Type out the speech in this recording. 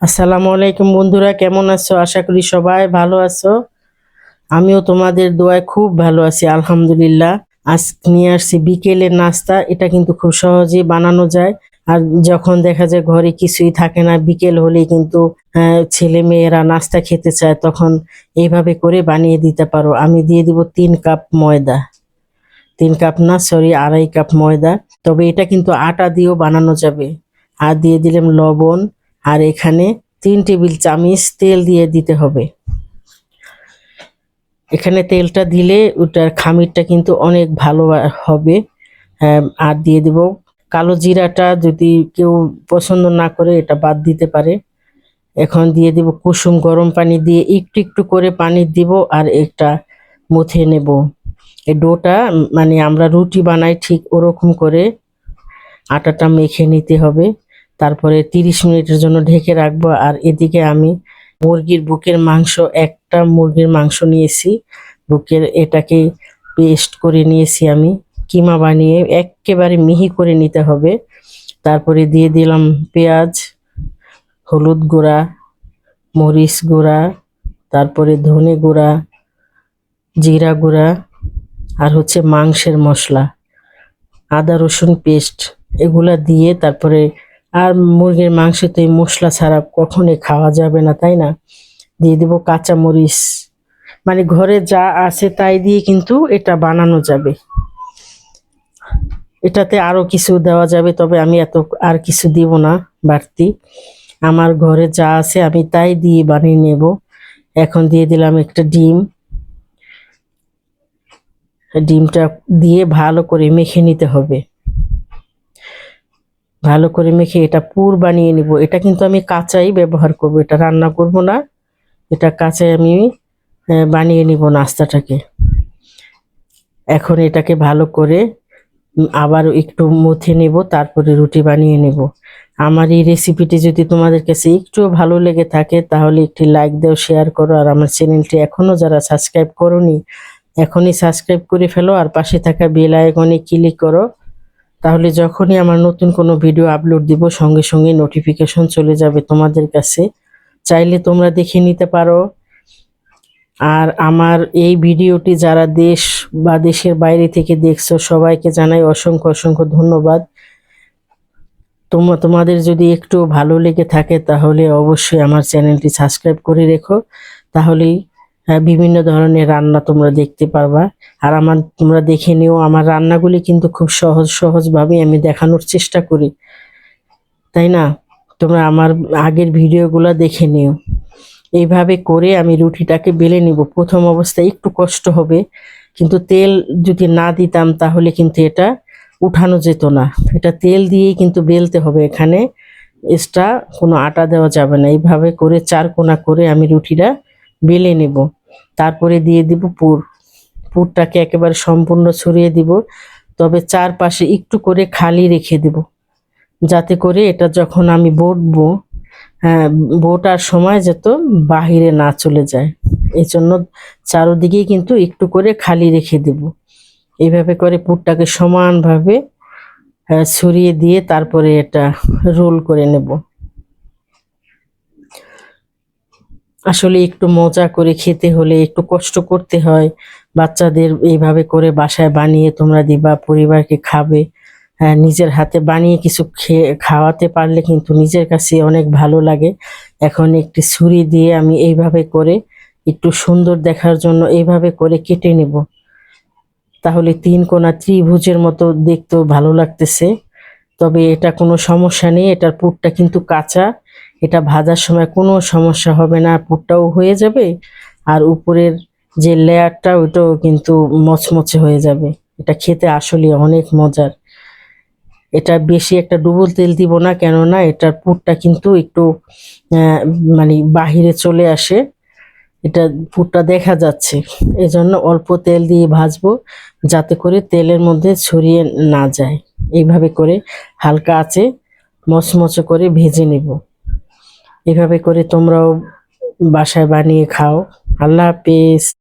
আসসালামু আলাইকুম বন্ধুরা, কেমন আছো? আশা করি সবাই ভালো আছো। আমিও তোমাদের দোয়ায় খুব ভালো আছি, আলহামদুলিল্লাহ। আজ নিয়ে আসছি বিকেলের নাস্তা, এটা কিন্তু খুব সহজেই বানানো যায়। আর যখন দেখা যায় ঘরে কিছুই থাকে না, বিকেল হলেই কিন্তু ছেলে মেয়েরা নাস্তা খেতে চায়, তখন এইভাবে করে বানিয়ে দিতে পারো। আমি দিয়ে দিব তিন কাপ ময়দা। তিন কাপ না, সরি, আড়াই কাপ ময়দা। তবে এটা কিন্তু আটা দিয়েও বানানো যাবে। আর দিয়ে দিলাম লবণ। আর এখানে তিন টেবিল চামচ তেল দিয়ে দিতে হবে। এখানে তেলটা দিলে ওটার খামিরটা কিন্তু অনেক ভালো হবে। আহ, আর দিয়ে দেব কালো জিরাটা যদি কেউ পছন্দ না করে এটা বাদ দিতে পারে। এখন দিয়ে দিব কুসুম গরম পানি দিয়ে একটু একটু করে পানি দিব আর একটা মুথে নেব। এই ডোটা মানে আমরা রুটি বানাই ঠিক ওরকম করে আটাটা মেখে নিতে হবে। তারপরে তিরিশ মিনিটের জন্য ঢেকে রাখব। আর এদিকে আমি মুরগির বুকের মাংস, একটা মুরগির মাংস নিয়েছি। বুকের এটাকে পেস্ট করে নিয়েছি আমি, কিমা বানিয়ে একেবারে মিহি করে নিতে হবে। তারপরে দিয়ে দিলাম পেঁয়াজ, হলুদ গুঁড়া, মরিচ গুঁড়া, তারপরে ধনে গুঁড়া, জিরা গুঁড়া আর হচ্ছে মাংসের মশলা। আদা রসুন পেস্ট, এগুলা দিয়ে তারপরে আর মুরগির মাংস তো এই মশলা ছাড়া কখনোই খাওয়া যাবে না, তাই না? দিয়ে দিব কাঁচা মরিচ মানে ঘরে যা আছে তাই দিয়ে কিন্তু এটা বানানো যাবে। এটাতে আরও কিছু দেওয়া যাবে, তবে আমি এত আর কিছু দিব না বাড়তি। আমার ঘরে যা আছে আমি তাই দিয়ে বানিয়ে নেব। এখন দিয়ে দিলাম একটা ডিম। ডিমটা দিয়ে ভালো করে মেখে নিতে হবে। ভালো করে মেখে এটা পুর বানিয়ে নিব। এটা কিন্তু আমি কাঁচাই ব্যবহার করব, এটা রান্না করব না। এটা কাঁচাই আমি বানিয়ে নিব নাস্তাটাকে। এখন এটাকে ভালো করে আবার একটু মুথে নেব, তারপরে রুটি বানিয়ে নেব। আমার এই রেসিপিটি যদি তোমাদের কাছে একটু ভালো লেগে থাকে, তাহলে একটি লাইক দাও, শেয়ার করো, আর আমার চ্যানেলটি এখনও যারা সাবস্ক্রাইব করোনি, এখনই সাবস্ক্রাইব করে ফেলো, আর পাশে থাকা বেল আইকনে ক্লিক করো তাহলে যখনই আমার নতুন কোনো ভিডিও আপলোড দিব, সঙ্গে সঙ্গে নোটিফিকেশন চলে যাবে তোমাদের কাছে। চাইলে তোমরা দেখে নিতে পারো। আর আমার এই ভিডিওটি যারা দেশ বা দেশের বাইরে থেকে দেখছ, সবাইকে জানাই অসংখ্য অসংখ্য ধন্যবাদ। তোমরা তোমাদের যদি একটু ভালো লেগে থাকে, তাহলে অবশ্যই আমার চ্যানেলটি সাবস্ক্রাইব করে রেখো। তাহলেই বিভিন্ন ধরনের রান্না তোমরা দেখতে পারবা। আর আমার, তোমরা দেখে নিও, আমার রান্নাগুলি কিন্তু খুব সহজ সহজভাবে আমি দেখানোর চেষ্টা করি। তাই না? তোমরা আমার আগের ভিডিওগুলো দেখে নিও। এইভাবে করে আমি রুটিটাকে বেলে নিব। প্রথম অবস্থায় একটু কষ্ট হবে, কিন্তু তেল যদি না দিতাম তাহলে কিন্তু এটা উঠানো যেত না। এটা তেল দিয়েই কিন্তু বেলতে হবে। এখানে এক্সট্রা কোনো আটা দেওয়া যাবে না। এইভাবে করে চার কোনা করে আমি রুটিটা বেলে নেব। তারপরে দিয়ে দিব পুর। পুরটাকে একেবারে সম্পূর্ণ ছড়িয়ে দিব। তবে চারপাশে একটু করে খালি রেখে দেব। যাতে করে এটা যখন আমি বটবো হ্যাঁ বোটার সময় যত বাহিরে না চলে যায়। এই জন্য চারোদিকেই কিন্তু একটু করে খালি রেখে দেব। এইভাবে করে পুরটাকে সমানভাবে আহ, ছড়িয়ে দিয়ে তারপরে এটা রোল করে নেব। আসলে একটু মজা করে খেতে হলে একটু কষ্ট করতে হয়। বাচ্চাদের এইভাবে করে বাসায় বানিয়ে তোমরা দিবা, পরিবারকে খাবে। হ্যাঁ নিজের হাতে বানিয়ে কিছু খেয়ে, খাওয়াতে পারলে কিন্তু নিজের কাছে অনেক ভালো লাগে। এখন একটি ছুরি দিয়ে আমি এইভাবে করে একটু সুন্দর দেখার জন্য এইভাবে করে কেটে নেব। তাহলে তিন কোনা ত্রিভুজের মতো দেখতেও ভালো লাগতেছে। তবে এটা কোনো সমস্যা নেই, এটার পুরটা কিন্তু কাঁচা। এটা ভাজার সময় কোনো সমস্যা হবে না, পুরটাও হয়ে যাবে আর উপরের যে লেয়ারটা ওইটাও কিন্তু মচমচে হয়ে যাবে। এটা খেতে আসলে অনেক মজার। এটা বেশি একটা ডুবল তেল দিব না, কেননা এটার পুরটা কিন্তু একটু মানে বাহিরে চলে আসে। এটা পুরটা দেখা যাচ্ছে। এজন্য অল্প তেল দিয়ে ভাজবো যাতে করে তেলের মধ্যে ছড়িয়ে না যায়। এইভাবে করে হালকা আছে মচমচে করে ভেজে নেব। এভাবে করে তোমরাও বাসায় বানিয়ে খাও। আল্লাহ হাফেজ।